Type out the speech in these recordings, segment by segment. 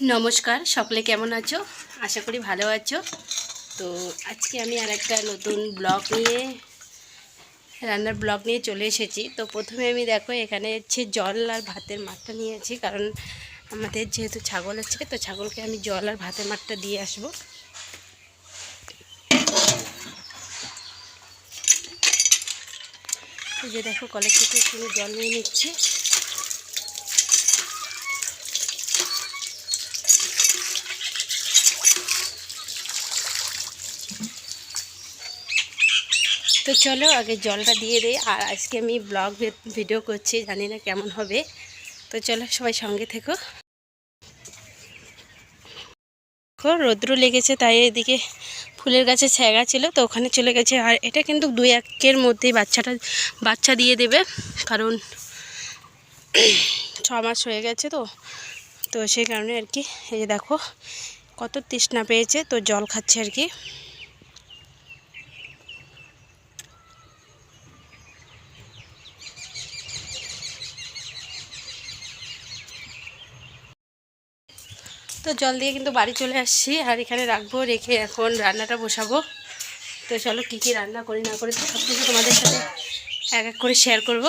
নমস্কার, সকলে কেমন আছো? আশা করি ভালো আছো। তো আজকে আমি আর একটা নতুন ব্লগ নিয়ে, রান্নার ব্লগ নিয়ে চলে এসেছি। তো প্রথমে আমি দেখো, এখানে হচ্ছে জল আর ভাতের মাঠটা নিয়েছি কারণ আমাদের যেহেতু ছাগল আছে, তো ছাগলকে আমি জল আর ভাতের মাঠটা দিয়ে আসব। যে দেখো কলেজ থেকে একটু জল নিয়ে নিচ্ছি। তো চলো আগে জলটা দিয়ে দিই, আর আজকে আমি ব্লগ ভিডিও করছি, জানি না কেমন হবে। তো চলো সবাই সঙ্গে থেকো। রৌদ্র লেগেছে, তাই এদিকে ফুলের গাছে ছ্যাগা ছিল, তো ওখানে চলে গেছে। আর এটা কিন্তু দুই একের মধ্যেই বাচ্চাটা, বাচ্চা দিয়ে দেবে, কারণ ছ মাস হয়ে গেছে তো। তো সেই কারণে আর কি, এই যে দেখো, কত তৃষ্ণা পেয়েছে, তো জল খাচ্ছে আর কি। তো জল দিয়ে কিন্তু বাড়ি চলে আসছি। আর এখানে রাখব, রেখে এখন রান্নাটা বসাবো। তো চলো কী কী রান্না করি না করি সব কিছু তোমাদের সাথে এক এক করে শেয়ার করব।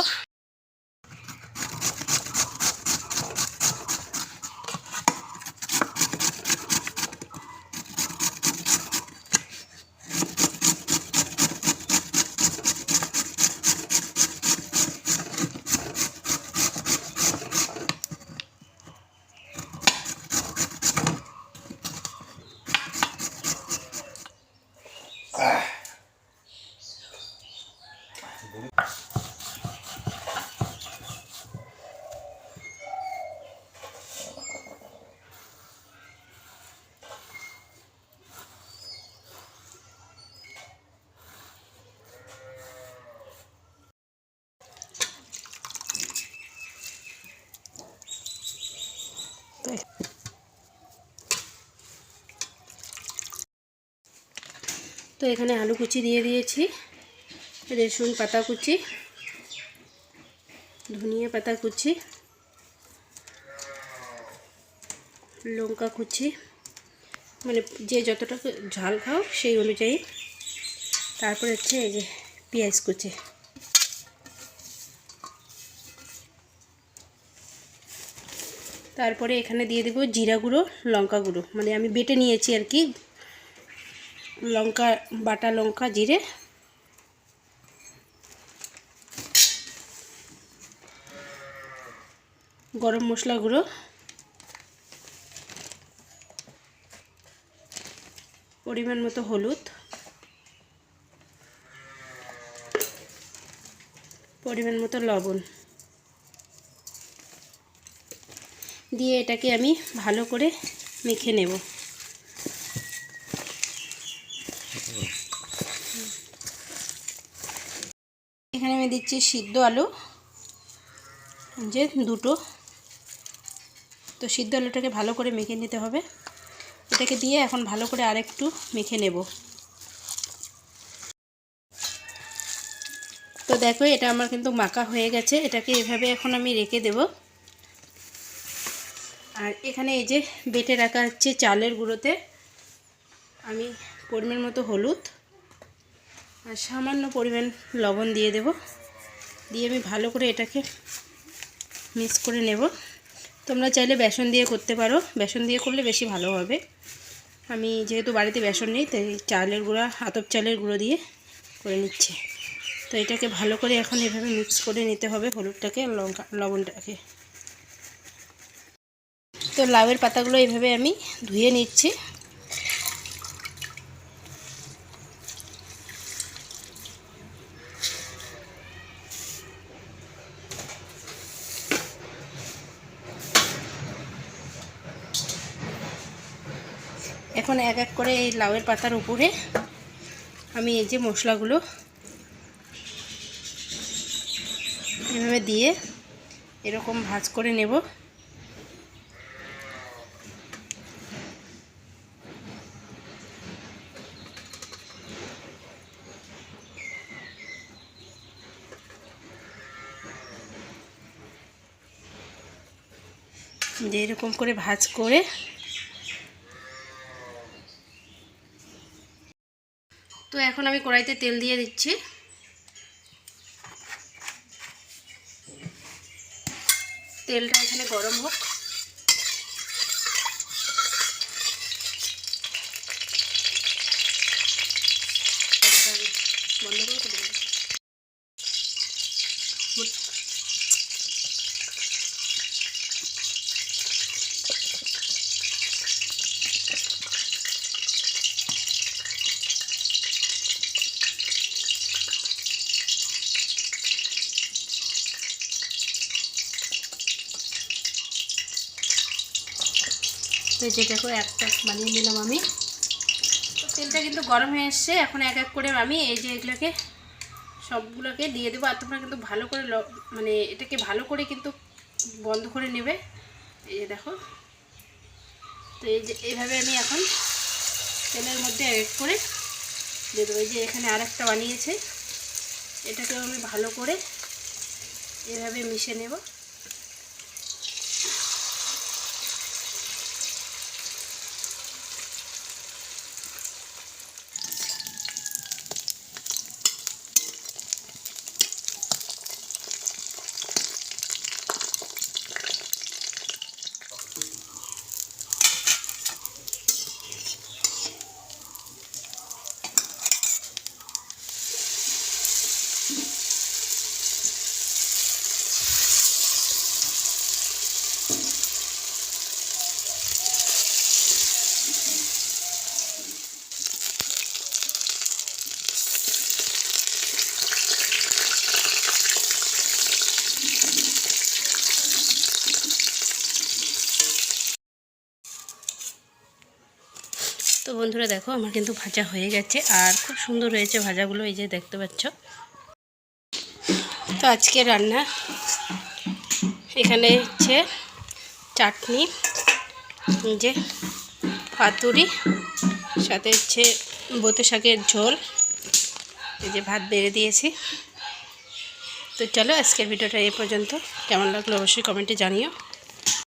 তো এখানে আলু কুচি দিয়ে দিয়েছি, রসুন পাতা কুচি, ধনিয়া পাতা কুচি, লঙ্কা কুচি মানে যে যতটা ঝাল খাও সেই অনুযায়ী। তারপর হচ্ছে এই যে পেঁয়াজ কুচি। তারপরে এখানে দিয়ে দেবো জিরা গুঁড়ো, লঙ্কা গুঁড়ো মানে আমি বেটে নিয়েছি আর কি। লঙ্কা, বাটা লঙ্কা, জিরে। গরম মশলা গুঁড়ো। পরিমাণ মতো হলুদ। পরিমাণ মতো লবণ। দিয়ে এটাকে আমি ভালো করে মেখে নেব। দিচ্ছি সিদ্ধ আলু যে দুটো। তো সিদ্ধ আলুটাকে ভালো করে মেখে নিতে হবে। এটাকে দিয়ে এখন ভালো করে আরেকটু মেখে নেব। তো দেখো, এটা আমার কিন্তু মাখা হয়ে গেছে। এটাকে এভাবে এখন আমি রেখে দেব। আর এখানে এই যে বেটে রাখা হচ্ছে চালের গুঁড়োতে আমি পরিমাণ মতো হলুদ আর সামান্য পরিমাণ লবণ দিয়ে দেব। দিয়ে আমি ভালো করে এটাকে মিক্স করে নেব। তোমরা চাইলে বেসন দিয়ে করতে পারো। বেসন দিয়ে করলে বেশি ভালো হবে। আমি যেহেতু বাড়িতে বেসন নেই, তাই চালের গুঁড়া, আতপ চালের গুঁড়ো দিয়ে করে নিচ্ছে। তো এটাকে ভালো করে এখন এভাবে মিক্স করে নিতে হবে হলুদটাকে, লঙ্কা, লবণটাকে। তো লাউয়ের পাতাগুলো এভাবে আমি ধুয়ে নিচ্ছি। এখন এক এক করে এই লাউয়ের পাতার উপরে আমি এই যে মশলাগুলো এভাবে দিয়ে এরকম ভাজ করে নেব। যে এরকম করে ভাজ করে এখন আমি কড়াইতে তেল দিয়ে দিচ্ছি। তেলটা এখানে গরম হোক। বন্ধ করে তো যে দেখো একটা বানিয়ে নিলাম আমি। তেলটা কিন্তু গরম হয়ে এসছে, এখন এক এক করে আমি এই যে এগুলোকে সবগুলোকে দিয়ে দেবো। আর তোমরা কিন্তু ভালো করে মানে এটাকে ভালো করে কিন্তু বন্ধ করে নেবে। এই যে দেখো। তো এই যে এইভাবে আমি এখন তেলের মধ্যে এক এক করে দিয়ে দেবো। এই যে এখানে আর একটা বানিয়েছে। এটাকেও আমি ভালো করে এভাবে মিশে নেব। তো বন্ধুরা দেখো, আমার কিন্তু ভাজা হয়ে গেছে আর খুব সুন্দর হয়েছে ভাজাগুলো, এই যে দেখতে পাচ্ছ। তো আজকে রান্না এখানে হচ্ছে চাটনি যে পাতুরি, সাথে হচ্ছে বোতে শাকের ঝোল, এই যে ভাত বেড়ে দিয়েছি। তো চলো আজকের ভিডিওটা এ পর্যন্ত। কেমন লাগল অবশ্যই কমেন্টে জানিও।